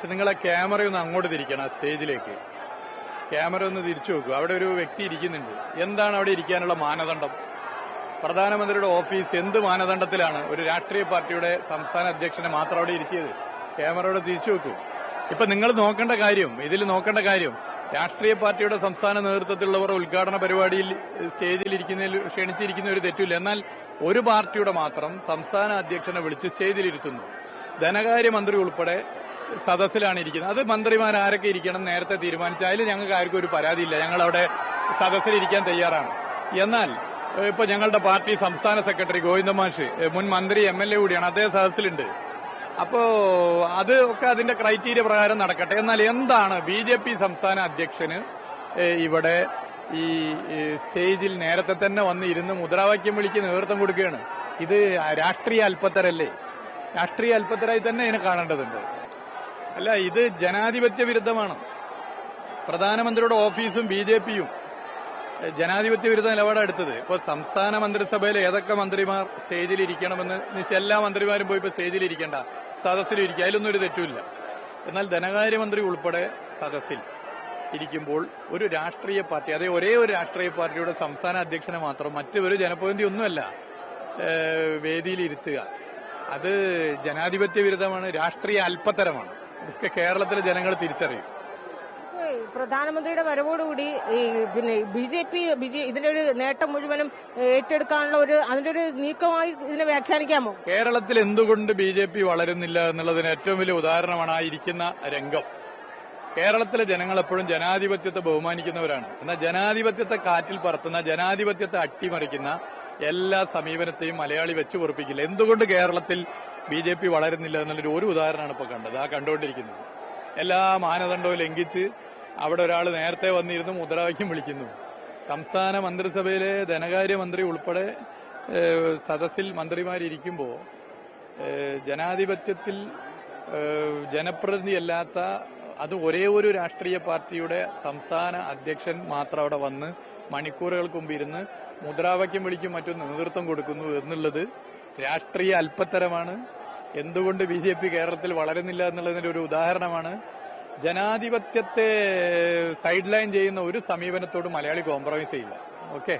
പക്ഷെ നിങ്ങളെ ക്യാമറ ഒന്ന് അങ്ങോട്ട് തിരിക്കണം ആ സ്റ്റേജിലേക്ക്. ക്യാമറ ഒന്ന് തിരിച്ചു നോക്കൂ. അവിടെ ഒരു വ്യക്തി ഇരിക്കുന്നുണ്ട്. എന്താണ് അവിടെ ഇരിക്കാനുള്ള മാനദണ്ഡം? പ്രധാനമന്ത്രിയുടെ ഓഫീസ് എന്ത് മാനദണ്ഡത്തിലാണ്? ഒരു രാഷ്ട്രീയ പാർട്ടിയുടെ സംസ്ഥാന അധ്യക്ഷനെ മാത്രം അവിടെ ഇരുത്തിയത്. ക്യാമറയോടെ തിരിച്ചു നോക്കൂ. ഇപ്പൊ നിങ്ങൾ നോക്കേണ്ട കാര്യം ഇതിൽ നോക്കേണ്ട കാര്യം രാഷ്ട്രീയ പാർട്ടിയുടെ സംസ്ഥാന നേതൃത്വത്തിലുള്ളവർ ഉദ്ഘാടന പരിപാടിയിൽ സ്റ്റേജിൽ ഇരിക്കുന്നതിൽ ക്ഷണിച്ചിരിക്കുന്ന ഒരു തെറ്റില്ല എന്നാൽ ഒരു പാർട്ടിയുടെ മാത്രം സംസ്ഥാന അധ്യക്ഷനെ വിളിച്ച് സ്റ്റേജിലിരുത്തുന്നു ധനകാര്യമന്ത്രി ഉൾപ്പെടെ സദസ്സിലാണ് ഇരിക്കുന്നത് അത് മന്ത്രിമാർ ആരൊക്കെ ഇരിക്കണം നേരത്തെ തീരുമാനിച്ച അതിൽ ഞങ്ങൾക്ക് ആർക്കും ഒരു പരാതിയില്ല. ഞങ്ങൾ അവിടെ സദസ്സിലിരിക്കാൻ തയ്യാറാണ്. എന്നാൽ ഇപ്പൊ ഞങ്ങളുടെ പാർട്ടി സംസ്ഥാന സെക്രട്ടറി ഗോവിന്ദ മാഷ് മുൻ മന്ത്രി എം എൽ എ കൂടിയാണ്. അദ്ദേഹം സദസ്സിലുണ്ട്. അപ്പോ അത് ഒക്കെ അതിന്റെ ക്രൈറ്റീരിയ പ്രകാരം നടക്കട്ടെ. എന്നാൽ എന്താണ് ബി ജെ പി സംസ്ഥാന അധ്യക്ഷന് ഇവിടെ ഈ സ്റ്റേജിൽ നേരത്തെ തന്നെ വന്ന് ഇരുന്ന് മുദ്രാവാക്യം വിളിക്ക് നേതൃത്വം കൊടുക്കുകയാണ്. ഇത് രാഷ്ട്രീയ അല്പത്തരല്ലേ? രാഷ്ട്രീയ അല്പത്തരായി തന്നെ ഇതിനെ കാണേണ്ടതുണ്ട്. അല്ല ഇത് ജനാധിപത്യ വിരുദ്ധമാണ്. പ്രധാനമന്ത്രിയുടെ ഓഫീസും ബി ജെ പിയും. ജനാധിപത്യ വിരുദ്ധ നിലപാടാണ് എടുത്തത്. ഇപ്പോൾ സംസ്ഥാന മന്ത്രിസഭയിൽ ഏതൊക്കെ മന്ത്രിമാർ സ്റ്റേജിലിരിക്കണമെന്ന് എല്ലാ മന്ത്രിമാരും പോയി ഇപ്പോൾ സ്റ്റേജിലിരിക്കേണ്ട. സദസ്സിലിരിക്കുക അതിലൊന്നും ഒരു തെറ്റുമില്ല. എന്നാൽ ധനകാര്യമന്ത്രി ഉൾപ്പെടെ സദസ്സിൽ ഇരിക്കുമ്പോൾ ഒരു രാഷ്ട്രീയ പാർട്ടി അതേ ഒരേ ഒരു രാഷ്ട്രീയ പാർട്ടിയുടെ സംസ്ഥാന അധ്യക്ഷനെ മാത്രം മറ്റൊരു ജനപ്രതിനിധി ഒന്നുമല്ല വേദിയിലിരുത്തുക. അത് ജനാധിപത്യ വിരുദ്ധമാണ് രാഷ്ട്രീയ അല്പത്തരമാണ്. ഇതൊക്കെ കേരളത്തിലെ ജനങ്ങൾ തിരിച്ചറിയും. പ്രധാനമന്ത്രിയുടെ വരവോടുകൂടി ഈ പിന്നെ ബി ജെ പി ഇതിന്റെ ഒരു നേട്ടം മുഴുവനും ഏറ്റെടുക്കാനുള്ള ഒരു അതിന്റെ ഒരു നീക്കമായി ഇതിനെ വ്യാഖ്യാനിക്കാമോ? കേരളത്തിൽ എന്തുകൊണ്ട് ബി ജെ പി വളരുന്നില്ല എന്നുള്ളതിന് ഏറ്റവും വലിയ ഉദാഹരണമാണ് ആ ഇരിക്കുന്ന രംഗം. കേരളത്തിലെ ജനങ്ങൾ എപ്പോഴും ജനാധിപത്യത്തെ ബഹുമാനിക്കുന്നവരാണ്. എന്നാൽ ജനാധിപത്യത്തെ കാറ്റിൽ പറത്തുന്ന ജനാധിപത്യത്തെ അട്ടിമറിക്കുന്ന എല്ലാ സമീപനത്തെയും മലയാളി വെച്ചു പൊറപ്പിക്കില്ല. എന്തുകൊണ്ട് കേരളത്തിൽ ബി ജെ പി വളരുന്നില്ല എന്നുള്ളൊരു ഒരു ഉദാഹരണമാണ് ഇപ്പോൾ കണ്ടത്. ആ കണ്ടുകൊണ്ടിരിക്കുന്നത്. എല്ലാ മാനദണ്ഡവും ലംഘിച്ച് അവിടെ ഒരാൾ നേരത്തെ വന്നിരുന്നു മുദ്രാവാക്യം വിളിക്കുന്നു. സംസ്ഥാന മന്ത്രിസഭയിലെ ധനകാര്യമന്ത്രി ഉൾപ്പെടെ സദസ്സിൽ മന്ത്രിമാരിയ്ക്കുമ്പോൾ ജനാധിപത്യത്തിൽ ജനപ്രതിനിധിയല്ലാത്ത അത് ഒരേ ഒരു രാഷ്ട്രീയ പാർട്ടിയുടെ സംസ്ഥാന അധ്യക്ഷൻ മാത്രം അവിടെ വന്ന് മണിക്കൂറുകൾക്ക് മുമ്പ് ഇരുന്ന് മുദ്രാവാക്യം വിളിക്കും മറ്റും നേതൃത്വം കൊടുക്കുന്നു എന്നുള്ളത് രാഷ്ട്രീയ അല്പത്തരമാണ്. എന്തുകൊണ്ട് ബി ജെ പി കേരളത്തിൽ വളരുന്നില്ല എന്നുള്ളതിന്റെ ഒരു ഉദാഹരണമാണ്. ജനാധിപത്യത്തെ സൈഡ് ലൈൻ ചെയ്യുന്ന ഒരു സമീപനത്തോട് മലയാളി കോംപ്രമൈസ് ചെയ്യില്ല. ഓക്കെ